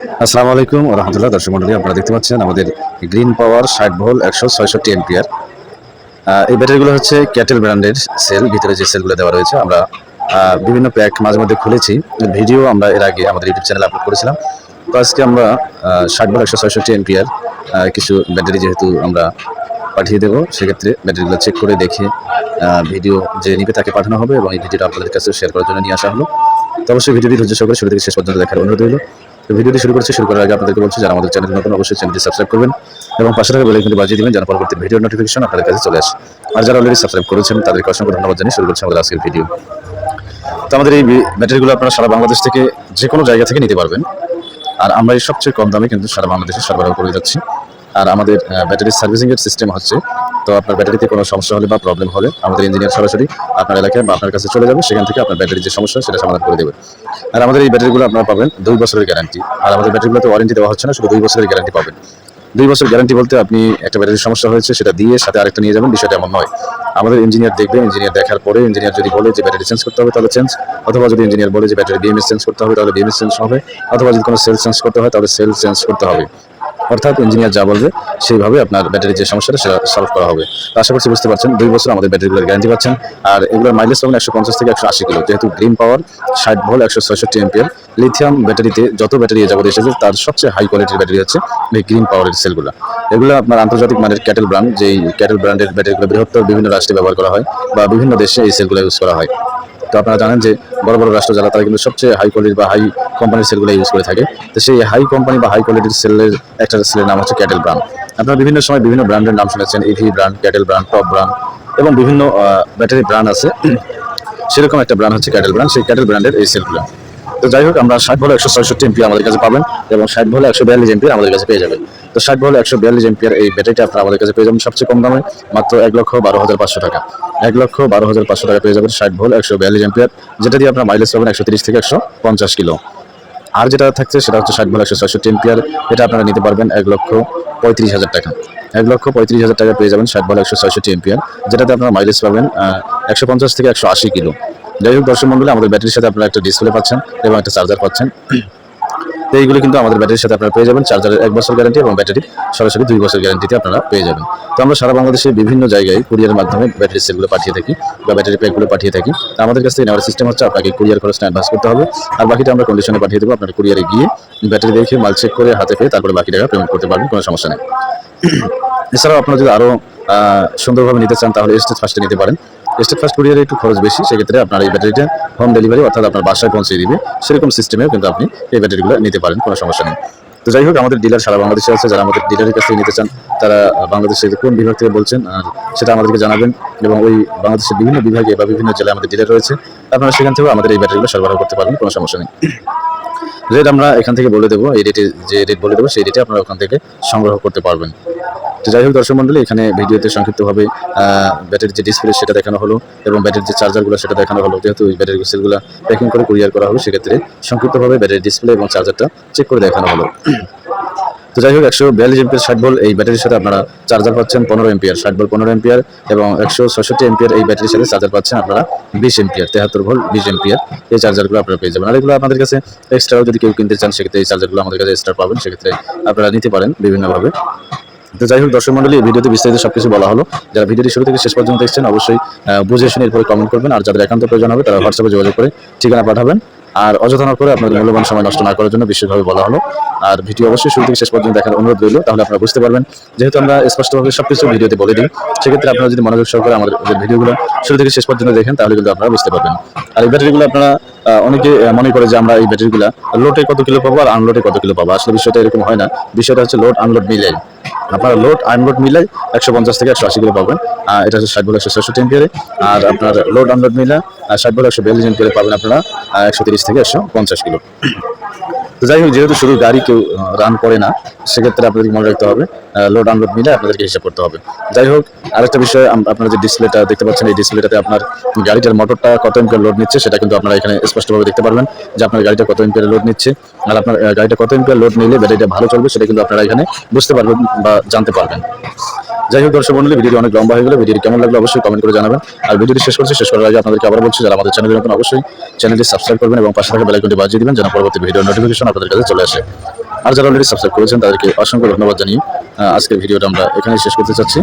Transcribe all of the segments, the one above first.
আসসালামু আলাইকুম রহমতুল্লাহ, দর্শক মন্ডলী আপনারা দেখতে পাচ্ছেন আমাদের গ্রিন পাওয়ার ষাট ভোল একশো ছয়ষট্টি এমপিআর এই ব্যাটারিগুলো হচ্ছে ক্যাটেল ব্র্যান্ডের সেল ভিতরে যে সেলগুলো দেওয়া রয়েছে, আমরা বিভিন্ন প্যাক মাঝে মধ্যে খুলেছি। ভিডিও আমরা এর আগে আমাদের ইউটিউব চ্যানেলে আপলোড করেছিলাম। তো আজকে আমরা ষাট ভোল একশো ছয়ষট্টি এমপিআর কিছু ব্যাটারি যেহেতু আমরা পাঠিয়ে দেবো, সেক্ষেত্রে ব্যাটারিগুলো চেক করে দেখে ভিডিও যে নিবে তাকে পাঠানো হবে এবং এই ভিডিওটা আপনাদের কাছে শেয়ার করার জন্য নিয়ে আসা হলো। তো অবশ্যই ভিডিওটি ধৈর্য সহকারে শুরু থেকে শেষ পর্যন্ত দেখার অনুরোধ রইল। তো ভিডিওটি শুরু করছি, শুরু করার আগে আপনাদেরকে বলছি, যারা আমাদের চ্যানেল নতুন, অবশ্যই চ্যানেলটি সাবস্ক্রাইব করবেন এবং পাশে থাকা বেলাইকনটি বাজিয়ে দিবেন যেন পরবর্তী ভিডিও নোটিফিকেশন আপনাদের কাছে চলে আসে। আর যারা অলরেডি সাবস্ক্রাইব করেছেন, তাদেরকে অসংখ্য ধন্যবাদ জানিয়ে শুরু করছি আমাদের আজকের ভিডিও তো আমাদের এই ব্যাটারিগুলো আপনারা সারা বাংলাদেশ থেকে যে কোনো জায়গা থেকে নিতে পারবেন। আর আমরা এই সবচেয়ে কম দামে কিন্তু সারা বাংলাদেশে সরবরাহ করে যাচ্ছি। আর আমাদের ব্যাটারি সার্ভিসিং এর সিস্টেম হচ্ছে। তো আপনার ব্যাটারিতে কোনো সমস্যা হলে বা প্রবলেম হলে আমাদের ইঞ্জিনিয়ার সরাসরি আপনার এলাকায় বা আপনার কাছে চলে যাবে। সেখান থেকে আপনার ব্যাটারির যে সমস্যা, সেটা সমাধান করে দেবে। আর আমাদের এই ব্যাটারিগুলো আপনারা পাবেন দুই বছরের গ্যারান্টি আর আমাদের ব্যাটারিগুলোতে ওয়ারেন্টি দেওয়া হচ্ছে না, শুধু দুই বছরের গ্যারান্টি পাবেন। দুই বছর গ্যারান্টি বলতে আপনি একটা ব্যাটারির সমস্যা হয়েছে, সেটা দিয়ে সাথে আরেকটা নিয়ে যাবেন, বিষয়টা এমন নয়। আমাদের ইঞ্জিনিয়ার দেখবে ইঞ্জিনিয়ার দেখার পরে ইঞ্জিনিয়ার যদি বলে যে ব্যাটারি চেঞ্জ করতে হবে, তাহলে চেঞ্জ অথবা যদি ইঞ্জিনিয়ার বলে যে ব্যাটারি বিএমএস চেঞ্জ করতে হবে, তাহলে বিএমএস চেঞ্জ হবে। অথবা যদি কোনো সেল চেঞ্জ করতে হয়, তাহলে সেল চেঞ্জ করতে হবে। অর্থাৎ ইঞ্জিনিয়ার যা বলবে, সেইভাবে আপনার ব্যাটারির যে সমস্যাটা, সেটা সলভ করা হবে। তো আশা করছি বুঝতে পারছেন, দুই বছর আমাদের ব্যাটারিগুলোর গ্যারান্টি পাচ্ছেন। আর এগুলোর মাইলেজ পাবেন একশো পঞ্চাশ থেকে একশো আশি কিলো, যেহেতু গ্রিন পাওয়ার ষাট ভোল একশো ছয়ষট্টি এমপিয়ার লিথিয়াম ব্যাটারিতে যত ব্যাটারি যাবত এসেছে, তার সবচেয়ে হাই কোয়ালিটির ব্যাটারি হচ্ছে এই গ্রিন পাওয়ারের সেলগুলো এগুলো আপনার আন্তর্জাতিক মানের ক্যাটেল ব্র্যান্ড যেই ক্যাটেল ব্র্যান্ডের ব্যাটারিগুলো বৃহত্তর বিভিন্ন রাষ্ট্রে ব্যবহার করা হয় বা বিভিন্ন দেশে এই সেলগুলো ইউজ করা হয়। তো আপনারা জানেন যে বড় বড় রাষ্ট্র যারা, তারা কিন্তু সবচেয়ে হাই কোয়ালিটি বা হাই কোম্পানির সেলগুলো ইউজ করে থাকে। তো সেই হাই কোম্পানি বা হাই কোয়ালিটির সেলের একটা সেলের নাম হচ্ছে ক্যাটেল ব্র্যান্ড আপনারা বিভিন্ন সময় বিভিন্ন ব্র্যান্ডের নাম শুনেছেন EV brand CATL brand top brand এবং বিভিন্ন ব্যাটারি ব্র্যান্ড আছে। সেরকম একটা ব্র্যান্ড হচ্ছে ক্যাটেল ব্র্যান্ড সেই ক্যাটেল ব্র্যান্ডের এই সেলগুলো। তো যাই হোক, আমরা ষাট ভোলে একশো ছয়ষট্টি এমপি আমাদের কাছে পাবেন এবং ষাট ভোলে একশো বিয়াল্লিশ এমপি আমাদের কাছে পেয়ে যাবেন। তো ষাট ভোলে একশো বিয়াল্লিশ এমপিয়ার এই ব্যাটারিটা আপনারা আমাদের কাছে পেয়ে যাবেন সবচেয়ে কম দামে, মাত্র এক লক্ষ বারো হাজার পাঁচশো টাকা। এক লক্ষ বারো হাজার পাঁচশো টাকা পেয়ে যাবেন ষাট ভোল একশো বিয়াল্লিশ এমপিয়ার যেটা দিয়ে আপনার মাইলেজ পাবেন একশো তিরিশ থেকে একশো পঞ্চাশ কিলো। আর যেটা থাকছে, সেটা হচ্ছে ষাট ভোল একশো ছয়ষট্টি এমপিয়ার এটা আপনারা নিতে পারবেন এক লক্ষ পঁয়ত্রিশ হাজার টাকা। এক লক্ষ পঁয়ত্রিশ হাজার টাকা পেয়ে যাবেন ষাট ভোল একশো ছয়ষট্টি এমপিয়ার যেটাতে আপনারা মাইলেজ পাবেন একশো পঞ্চাশ থেকে একশো আশি কিলো। যাই হোক দর্শক মন্ডলী, আমাদের ব্যাটারির সাথে আপনারা একটা ডিসপ্লে পাচ্ছেন এবং একটা চার্জার পাচ্ছেন। তো এইগুলো কিন্তু আমাদের ব্যাটারির সাথে আপনারা পেয়ে যাবেন। চার্জারের এক বছর গ্যারান্টি এবং ব্যাটারি সরাসরি দুই বছর গ্যারান্টিতে আপনারা পেয়ে যাবেন। তো আমরা সারা বাংলাদেশের বিভিন্ন জায়গায় কুরিয়ারের মাধ্যমে ব্যাটারি সেলগুলো পাঠিয়ে থাকি বা ব্যাটারি প্যাকগুলো পাঠিয়ে থাকি। তো আমাদের কাছ থেকে নেওয়ার সিস্টেম হচ্ছে আপনাকে কুরিয়ার খরচটা অ্যাডভান্স করতে হবে। আর বাকিটা আমরা কন্ডিশনে পাঠিয়ে দেবো। আপনার কুরিয়ারে গিয়ে ব্যাটারি দেখে মাল চেক করে হাতে পেয়ে তারপরে বাকি টাকা পেমেন্ট করতে পারবেন, কোনো সমস্যা নেই। এছাড়াও আপনারা যদি আরও সুন্দরভাবে নিতে চান তাহলে স্টেট ফার্স্টে নিতে পারেন। স্টেট ফার্স্ট কুরিয়ারে একটু খরচ বেশি, সেক্ষেত্রে আপনার এই ব্যাটারিটা হোম ডেলিভারি অর্থাৎ আপনার বাসায় পৌঁছে দিবে। সেরকম সিস্টেমেও কিন্তু আপনি এই ব্যাটারিগুলো নিতে পারেন, কোনো সমস্যা নেই। তো যাই হোক, আমাদের ডিলার সারা বাংলাদেশে আছে, যারা আমাদের ডিলারের কাছ থেকে নিতে চান, তারা বাংলাদেশের কোন বিভাগ থেকে বলছেন আর সেটা আমাদেরকে জানাবেন এবং ওই বাংলাদেশের বিভিন্ন বিভাগে বা বিভিন্ন জেলায় আমাদের ডিলার রয়েছে, আপনারা সেখান থেকেও আমাদের এই ব্যাটারিগুলো সরবরাহ করতে পারবেন, কোনো সমস্যা নেই। রেট আমরা এখান থেকে বলে দেবো, এই রেটে যে রেট বলে দেবো, সেই রেটে আপনারা ওখান থেকে সংগ্রহ করতে পারবেন। তো যাই হোক দর্শক মন্ডলী, এখানে ভিডিওতে সংক্ষিপ্তভাবে ব্যাটারির যে ডিসপ্লে সেটা দেখানো হলো এবং ব্যাটারির যে চার্জারগুলো সেটা দেখানো হলো। যেহেতু ওই ব্যাটারি সেলগুলো প্যাকিং করে কুরিয়ার করা হবে সেক্ষেত্রে সংক্ষিপ্তভাবে ব্যাটারি ডিসপ্লে এবং চার্জারটা চেক করে দেখানো হলো। তো যাই হোক, একশো বিয়াল্লিশ এমপিয়ার ষাট বল এই ব্যাটারির সাথে আপনারা চার্জার পাচ্ছেন পনেরো এমপিয়ার ষাট বল পনেরো এমপিয়ার এবং একশো ছষট্টি এমপিয়ার এই ব্যাটারির সাথে চার্জার পাচ্ছেন আপনারা বিশ এমপিয়ার তেহাত্তর ভোল্ট বিশ এমপিয়ার এই চার্জারগুলো আপনারা পেয়ে যাবেন। আর এগুলো আপনাদের কাছে এক্সট্রাও যদি কেউ কিনতে চান, সেক্ষেত্রে এই চার্জারগুলো আমাদের কাছে এক্সট্রা পাবেন, সেক্ষেত্রে আপনারা নিতে পারেন বিভিন্নভাবে। তো যাই হোক, দর্শক মন্ডলী, এই ভিডিওতে বিস্তারিত সবকিছু বলা হলো। যারা ভিডিওটি শুরু থেকে শেষ পর্যন্ত দেখছেন, অবশ্যই বুঝে শুনে এরপরে কমেন্ট করবেন। আর যাদের একান্ত প্রয়োজন হবে, তারা হোয়াটসঅ্যাপে যোগাযোগ করে ঠিকানা পাঠাবেন। আর অযথা করে আপনাদের মূল্যবান সময় নষ্ট না করার জন্য বিশেষভাবে বলা হলো। আর ভিডিও অবশ্যই শুরু থেকে শেষ পর্যন্ত দেখার অনুরোধ রইল, তাহলে আপনারা বুঝতে পারবেন। যেহেতু আমরা স্পষ্টভাবে সবকিছু ভিডিওতে বলে দিই, সেক্ষেত্রে আপনারা যদি মনোযোগ সহকারে আমাদের ভিডিওগুলো শুরু থেকে শেষ পর্যন্ত দেখেন, তাহলে কিন্তু আপনারা বুঝতে পারবেন। আর এই ব্যাটারিগুলো আপনারা অনেকে মনে করে যে আমরা এই ব্যাটারিগুলো লোডে কত কিলো পাবো আর আনলোডে কত কিলো পাবো। আসলে বিষয়টা এরকম হয় না। বিষয়টা হচ্ছে লোড আনলোড মিলাই। আপনার লোড আনলোড মিলাই একশো পঞ্চাশ থেকে একশো আশি কিলো পাবেন। এটা হচ্ছে ষাট বলে একশো ছেষট্টি আর আপনার লোড আনলোড মিলা ষাট বলে একশো বিয়াল্লিশ পাবেন আপনারা একশো তিরিশ থেকে একশো পঞ্চাশ কিলো। তো যাই হোক, যেহেতু শুধু গাড়ি কেউ রান করে না, সেক্ষেত্রে আপনাদেরকে মনে রাখতে হবে লোড আনলোড মিলে আপনাদেরকে হিসাব করতে হবে। যাই হোক, আরেকটা বিষয় আপনারা যে ডিসপ্লেটা দেখতে পাচ্ছেন, এই ডিসপ্লেটাতে আপনার গাড়িটার মোটরটা কত এমপিয়ার লোড নিচ্ছে, সেটা কিন্তু আপনারা এখানে স্পষ্টভাবে দেখতে পারবেন যে আপনার গাড়িটা কত এমপিয়ার লোড নিচ্ছে। আর আপনার গাড়িটা কত এমপিয়ার লোড নিলে ব্যাটারিটা ভালো চলবে, সেটা কিন্তু আপনারা এখানে বুঝতে পারবেন বা জানতে পারবেন। যাই হোক, দর্শক মন্ডলী, ভিডিওটি অনেক লম্বা হয়ে গেলে, ভিডিওটি কেমন লাগল অবশ্যই কমেন্ট করে জানাবেন। আর ভিডিওটি শেষ করছি, শেষ করার আগে আপনাদেরকে আবার বলছি, যারা আমাদের চ্যানেলে নতুন, অবশ্যই চ্যানেলটি সাবস্ক্রাইব করবেন এবং পাশে থাকা বেলাইকনটি বাজিয়ে দিবেন, যেন পরবর্তী ভিডিও নোটিফিকেশন আপনাদের কাছে চলে আসে। আর যারা অলরেডি সাবস্ক্রাইব করেছেন, তাদেরকে অসংখ্য ধন্যবাদ জানিয়ে আজকের ভিডিওটা আমরা এখানে শেষ করতে চাচ্ছি।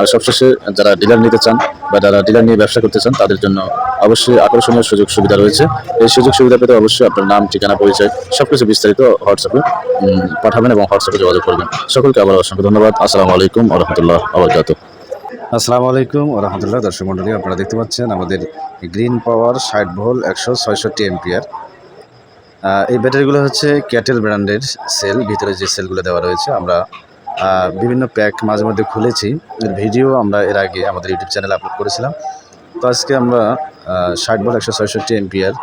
আর সবশেষে যারা ডিলার নিতে চান বা যারা ডিলার নিয়ে ব্যবসা করতে চান, তাদের জন্য অবশ্যই আকর্ষণীয় সুযোগ সুবিধা রয়েছে। এই সুযোগ সুবিধা পেতে অবশ্যই আপনার নাম, ঠিকানা, পরিচয় সব কিছু বিস্তারিত হোয়াটসঅ্যাপে পাঠাবেন এবং হোয়াটসঅ্যাপে যোগাযোগ করবেন। সকলকে আবার অসংখ্য ধন্যবাদ। আসসালামু আলাইকুম আ রহমতুল্লাহ আবরকাত আসসালামু আলাইকুম রহমতুল্লাহ দর্শক মন্ডলী আপনারা দেখতে পাচ্ছেন আমাদের গ্রিন পাওয়ার ষাট ভোল একশো ছয়ষট্টি এমপিয়ার এই ব্যাটারিগুলো হচ্ছে ক্যাটেল ব্র্যান্ডের সেল, ভিতরে যে সেলগুলো দেওয়া রয়েছে, আমরা বিভিন্ন প্যাক মাঝে মধ্যে খুলেছি। ভিডিও আমরা এর আগে আমাদের ইউটিউব চ্যানেলে আপলোড করেছিলাম। তো আজকে আমরা ষাট ভোল একশো ছয়ষট্টি এমপিয়ার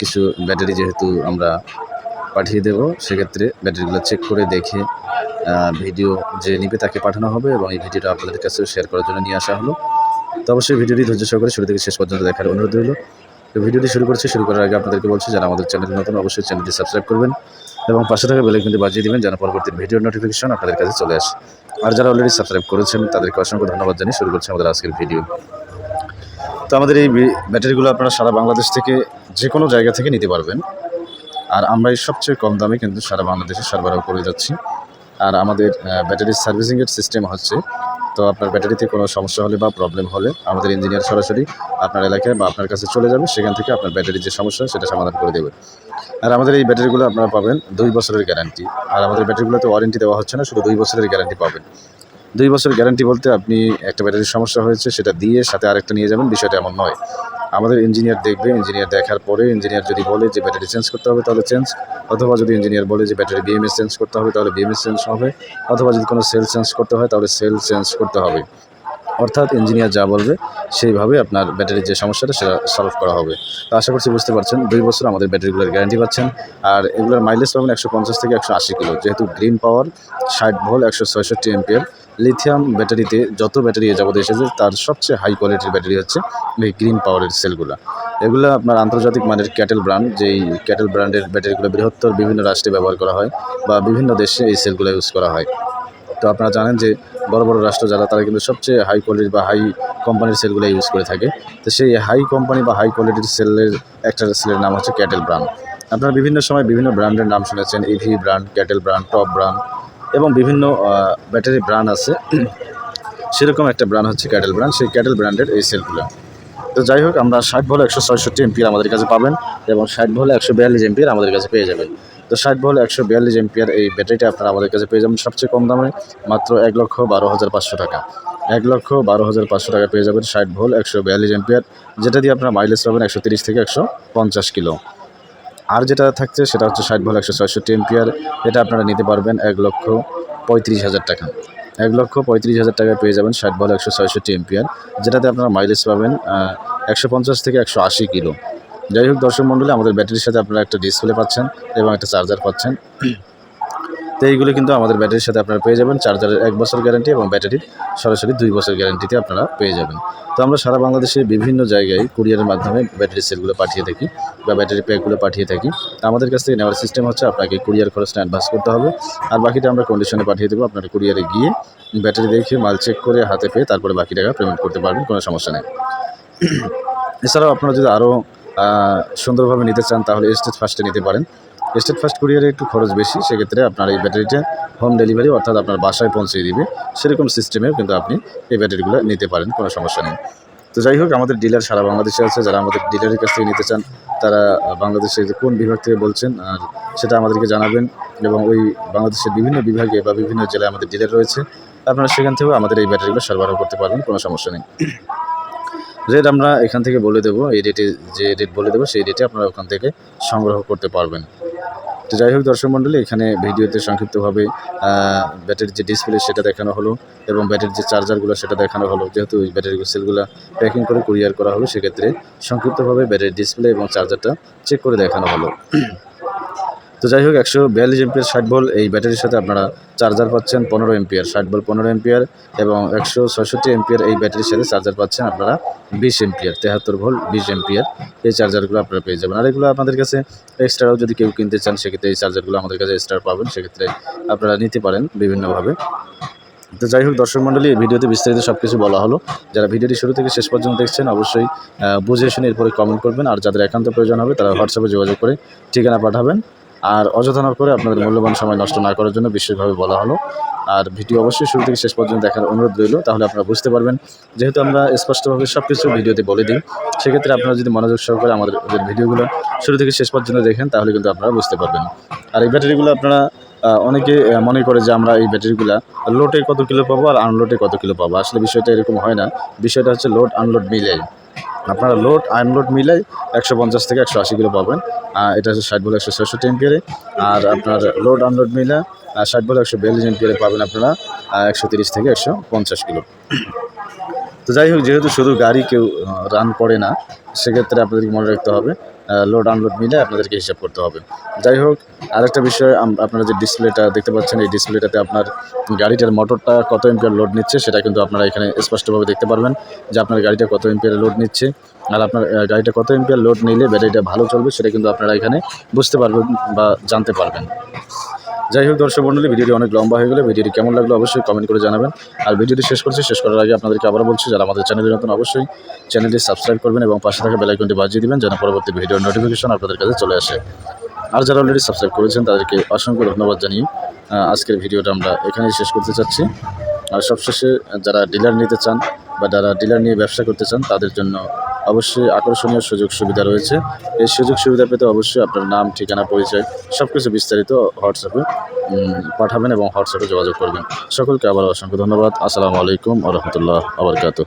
কিছু ব্যাটারি যেহেতু আমরা পাঠিয়ে দেব, সেক্ষেত্রে ব্যাটারিগুলো চেক করে দেখে ভিডিও যে নিবে তাকে পাঠানো হবে এবং এই ভিডিওটা আপনাদের কাছে শেয়ার করার জন্য নিয়ে আসা হলো। তো অবশ্যই ভিডিওটি ধৈর্য সহকারে শুরু থেকে শেষ পর্যন্ত দেখার অনুরোধ রইল। তো ভিডিওটি শুরু করছি, শুরু করার আগে আপনাদেরকে বলছি, যারা আমাদের চ্যানেল নতুন, অবশ্যই চ্যানেলটি সাবস্ক্রাইব করবেন এবং পাশে থাকা বেলাইকনটি বাজিয়ে দিবেন যেন পরবর্তী ভিডিওর নোটিফিকেশন আপনাদের কাছে চলে আসে। আর যারা অলরেডি সাবস্ক্রাইব করেছেন, তাদেরকে অসংখ্য ধন্যবাদ জানিয়ে শুরু করছি আমাদের আজকের ভিডিও তো আমাদের এই ব্যাটারিগুলো আপনারা সারা বাংলাদেশ থেকে যে কোনো জায়গা থেকে নিতে পারবেন। আর আমরা এই সবচেয়ে কম দামে কিন্তু সারা বাংলাদেশে সরবরাহ করে যাচ্ছি। আর আমাদের ব্যাটারির সার্ভিসিংয়ের সিস্টেম হচ্ছে তো আপনার ব্যাটারিতে কোনো সমস্যা হলে বা প্রবলেম হলে আমাদের ইঞ্জিনিয়ার সরাসরি আপনার এলাকায় বা আপনার কাছে চলে যাবে। সেখান থেকে আপনার ব্যাটারির যে সমস্যা সেটা সমাধান করে দেবে। আর আমাদের এই ব্যাটারিগুলো আপনারা পাবেন দুই বছরের গ্যারান্টি আর আমাদের ব্যাটারিগুলোতে ওয়ারেন্টি দেওয়া হচ্ছে না, শুধু দুই বছরের গ্যারান্টি পাবেন। দুই বছরের গ্যারান্টি বলতে আপনি একটা ব্যাটারির সমস্যা হয়েছে, সেটা দিয়ে সাথে আরেকটা নিয়ে যাবেন, বিষয়টা এমন নয়। আমাদের ইঞ্জিনিয়ার দেখবে ইঞ্জিনিয়ার দেখার পরে ইঞ্জিনিয়ার যদি বলে যে ব্যাটারি চেঞ্জ করতে হবে, তাহলে চেঞ্জ অথবা যদি ইঞ্জিনিয়ার বলে যে ব্যাটারি বিএমএস চেঞ্জ করতে হবে, তাহলে বিএমএস চেঞ্জ হবে। অথবা যদি কোনো সেল চেঞ্জ করতে হয়, তাহলে সেল চেঞ্জ করতে হবে। অর্থাৎ ইঞ্জিনিয়ার যা বলবে, সেইভাবে আপনার ব্যাটারির যে সমস্যাটা, সেটা সলভ করা হবে। তো আশা করছি বুঝতে পারছেন, দুই বছর আমাদের ব্যাটারিগুলোর গ্যারান্টি পাচ্ছেন। আর এগুলোর মাইলেজ পাবেন একশো পঞ্চাশ থেকে একশো আশি কিলো। যেহেতু গ্রিন পাওয়ার ষাট ভোল একশো ছয়ষট্টি এমপিয়ার লিথিয়াম ব্যাটারিতে যত ব্যাটারি যাবত এসেছে, তার সবচেয়ে হাই কোয়ালিটির ব্যাটারি হচ্ছে এই গ্রিন পাওয়ারের সেলগুলো এগুলো আপনার আন্তর্জাতিক মানের ক্যাটেল ব্র্যান্ড যেই ক্যাটেল ব্র্যান্ডের ব্যাটারিগুলো বৃহত্তর বিভিন্ন রাষ্ট্রে ব্যবহার করা হয় বা বিভিন্ন দেশে এই সেলগুলো ইউজ করা হয়। তো আপনারা জানেন যে বড় বড় রাষ্ট্র যারা, তারা কিন্তু সবচেয়ে হাই কোয়ালিটির বা হাই কোম্পানির সেলগুলো ইউজ করে থাকে। তো সেই হাই কোম্পানি বা হাই কোয়ালিটির সেলের একটা সেলের নাম হচ্ছে ক্যাটেল ব্র্যান্ড আপনারা বিভিন্ন সময় বিভিন্ন ব্র্যান্ডের নাম শুনেছেন EV brand CATL brand top brand এবং বিভিন্ন ব্যাটারি ব্র্যান্ড আছে। সেরকম একটা ব্র্যান্ড হচ্ছে ক্যাটেল ব্র্যান্ড সেই ক্যাটেল ব্র্যান্ডের এই সেলগুলো তো যাই হোক, আমরা ষাট ভোল একশো ছয়ষট্টি এমপিয়ার আমাদের কাছে পাবেন এবং ষাট ভোল একশো বিয়াল্লিশ এমপিয়ার আমাদের কাছে পেয়ে যাবেন। তো ষাট ভোল একশো বিয়াল্লিশ এমপিয়ার এই ব্যাটারিটা আপনারা আমাদের কাছে পেয়ে যাবেন সবচেয়ে কম দামে, মাত্র এক লক্ষ বারো হাজার পাঁচশো টাকা। এক লক্ষ বারো হাজার পাঁচশো টাকা পেয়ে যাবেন ষাট ভোল একশো বিয়াল্লিশ এমপিয়ার যেটা দিয়ে আপনারা মাইলেজ পাবেন একশো তিরিশ থেকে একশো পঞ্চাশ কিলো। আর যেটা থাকছে সেটা হচ্ছে ষাট ভালো একশো ছয়ষট্টি এমপিয়ার এটা আপনারা নিতে পারবেন এক লক্ষ পঁয়ত্রিশ হাজার টাকা। এক লক্ষ পঁয়ত্রিশ হাজার টাকায় পেয়ে যাবেন ষাট ভালো একশো ছয়ষট্টি এমপিয়ার যেটাতে আপনারা মাইলেজ পাবেন একশো পঞ্চাশ থেকে একশো আশি কিলো। যাই হোক দর্শক মণ্ডলী, আমাদের ব্যাটারির সাথে আপনারা একটা ডিসপ্লে পাচ্ছেন এবং একটা চার্জার পাচ্ছেন। তো এইগুলো কিন্তু আমাদের ব্যাটারির সাথে আপনারা পেয়ে যাবেন। চার্জারের এক বছর গ্যারান্টি এবং ব্যাটারির সরাসরি দুই বছর গ্যারান্টিতে আপনারা পেয়ে যাবেন। তো আমরা সারা বাংলাদেশে বিভিন্ন জায়গায় কুরিয়ারের মাধ্যমে ব্যাটারি সেলগুলো পাঠিয়ে থাকি বা ব্যাটারি প্যাকগুলো পাঠিয়ে থাকি। তো আমাদের কাছ থেকে নেওয়ার সিস্টেম হচ্ছে আপনাকে কুরিয়ার খরচটা অ্যাডভান্স করতে হবে। আর বাকিটা আমরা কন্ডিশনে পাঠিয়ে দেবো আপনার কুরিয়ারে গিয়ে ব্যাটারি দেখে মাল চেক করে হাতে পেয়ে তারপরে বাকি টাকা পেমেন্ট করতে পারবেন, কোনো সমস্যা নেই। এছাড়াও আপনারা যদি আরও সুন্দরভাবে নিতে চান তাহলে স্টেট ফার্স্টে নিতে পারেন। স্টেট ফার্স্ট কুরিয়ারে একটু খরচ বেশি, সেক্ষেত্রে আপনার এই ব্যাটারিটা হোম ডেলিভারি অর্থাৎ আপনার বাসায় পৌঁছে দিবে। সেরকম সিস্টেমেও কিন্তু আপনি এই ব্যাটারিগুলো নিতে পারেন, কোনো সমস্যা নেই। তো যাই হোক, আমাদের ডিলার সারা বাংলাদেশে আছে, যারা আমাদের ডিলারের কাছ থেকে নিতে চান, তারা বাংলাদেশের কোন বিভাগ থেকে বলছেন, আর সেটা আমাদেরকে জানাবেন এবং ওই বাংলাদেশের বিভিন্ন বিভাগে বা বিভিন্ন জেলায় আমাদের ডিলার রয়েছে, আপনারা সেখান থেকেও আমাদের এই ব্যাটারিগুলো সরবরাহ করতে পারবেন, কোনো সমস্যা নেই। রেট আমরা এখান থেকে বলে দেবো, এই রেটে যে রেট বলে দেবো, সেই রেটে আপনারা ওখান থেকে সংগ্রহ করতে পারবেন। তো যাই হোক, দর্শক মণ্ডলী, এখানে ভিডিওতে সংক্ষিপ্তভাবে ব্যাটারির যে ডিসপ্লে সেটা দেখানো হলো এবং ব্যাটারির যে চার্জারগুলো সেটা দেখানো হলো। যেহেতু ওই ব্যাটারি সেলগুলো প্যাকিং করে কুরিয়ার করা হলো, সেক্ষেত্রে সংক্ষিপ্তভাবে ব্যাটারির ডিসপ্লে এবং চার্জারটা চেক করে দেখানো হলো। তো যাই হোক, একশো বিয়াল্লিশ এমপিয়ার ষাট ভোল্ট এই ব্যাটারির সাথে আপনারা চার্জার পাচ্ছেন পনেরো এমপিয়ার, ষাট ভোল্ট পনেরো এমপিয়ার এবং একশো ছয়ষট্টি এমপিয়ার এই ব্যাটারির সাথে চার্জার পাচ্ছেন আপনারা বিশ এমপিয়ার, তেহাত্তর ভোল্ট বিশ এমপিয়ার এই চার্জারগুলো আপনারা পেয়ে যাবেন। আর এগুলো আপনাদের কাছে এক্সট্রাও যদি কেউ কিনতে চান, সেক্ষেত্রে এই চার্জারগুলো আমাদের কাছে এক্সট্রা পাবেন, সেক্ষেত্রে আপনারা নিতে পারেন বিভিন্নভাবে। তো যাই হোক, দর্শক মণ্ডলী, এই ভিডিওতে বিস্তারিত সব কিছু বলা হলো। যারা ভিডিওটি শুরু থেকে শেষ পর্যন্ত দেখছেন, অবশ্যই বুঝে শুনে এরপরে কমেন্ট করবেন। আর যাদের একান্ত প্রয়োজন হবে, তারা হোয়াটসঅ্যাপে যোগাযোগ করে ঠিকানা পাঠাবেন। আর অযথা না করে আপনাদের মূল্যবান সময় নষ্ট না করার জন্য বিশেষভাবে বলা হলো। আর ভিডিও অবশ্যই শুরু থেকে শেষ পর্যন্ত দেখার অনুরোধ রইল, তাহলে আপনারা বুঝতে পারবেন। যেহেতু আমরা স্পষ্টভাবে সব কিছু ভিডিওতে বলে দিই, সেক্ষেত্রে আপনারা যদি মনোযোগ সহকারে আমাদের ভিডিওগুলো শুরু থেকে শেষ পর্যন্ত দেখেন, তাহলে কিন্তু আপনারা বুঝতে পারবেন। আর এই ব্যাটারিগুলো আপনারা অনেকে মনে করে যে আমরা এই ব্যাটারিগুলা লোডে কত কিলো পাবো আর আনলোডে কত কিলো পাবো। আসলে বিষয়টা এরকম হয় না। বিষয়টা হচ্ছে লোড, আনলোড মিলে। আপনারা লোড আনলোড মিলাই একশো পঞ্চাশ থেকে একশো আশি কিলো পাবেন। এটা হচ্ছে ষাট বলে একশো ছেষট্টি এমপিয়ারে আর আপনার লোড আনলোড মিলে ষাট বলে একশো বিয়াল্লিশ এমপিয়ারে পাবেন আপনারা একশো তিরিশ থেকে একশো পঞ্চাশ কিলো তো যাই হোক, যেহেতু শুধু গাড়ি কেউ রান করে না, সেক্ষেত্রে আপনাদেরকে মনে রাখতে হবে লোড আনলোড মিলে আপনাদেরকে হিসাব করতে হবে। যাই হোক, আরেকটা বিষয় আপনারা যে ডিসপ্লেটা দেখতে পাচ্ছেন, এই ডিসপ্লেটাতে আপনার গাড়িটার মোটরটা কত এমপিয়ার লোড নিচ্ছে, সেটা কিন্তু আপনারা এখানে স্পষ্টভাবে দেখতে পারবেন যে আপনার গাড়িটা কত এমপিয়ার লোড নিচ্ছে। আর আপনার গাড়িটা কত এমপিয়ার লোড নিলে ব্যাটারিটা ভালো চলবে, সেটা কিন্তু আপনারা এখানে বুঝতে পারবেন বা জানতে পারবেন। যাই হোক দর্শক মণ্ডলী ভিডিওটি অনেক লম্বা হয়ে গেলে। ভিডিওটি কেমন লাগল অবশ্যই কমেন্ট করে জানাবেন। আর ভিডিওটি শেষ করছি, শেষ করার আগে আপনাদেরকে আবার বলছি, যারা আমাদের চ্যানেলের নতুন, অবশ্যই চ্যানেলটি সাবস্ক্রাইব করবেন এবং পাশে থাকা বেলাইকনটি বাজিয়ে দিবেন, যেন পরবর্তী ভিডিওর নোটিফিকেশন আপনাদের কাছে চলে আসে। আর যারা অলরেডি সাবস্ক্রাইব করেছেন, তাদেরকে অসংখ্য ধন্যবাদ জানিয়ে আজকের ভিডিওটা আমরা এখানেই শেষ করতে চাচ্ছি। আর সবশেষে যারা ডিলার নিতে চান বা যারা ডিলার নিয়ে ব্যবসা করতে চান, তাদের জন্য অবশ্যই আকর্ষণীয় সুযোগ সুবিধা রয়েছে। এই সুযোগ সুবিধা পেতে অবশ্যই আপনার নাম, ঠিকানা, পরিচয় সব কিছু বিস্তারিত হোয়াটসঅ্যাপে পাঠাবেন এবং হোয়াটসঅ্যাপে যোগাযোগ করবেন। সকলকে আবার অসংখ্য ধন্যবাদ। আসসালামু আলাইকুম আ রহমতুল্লাহ আবরকাত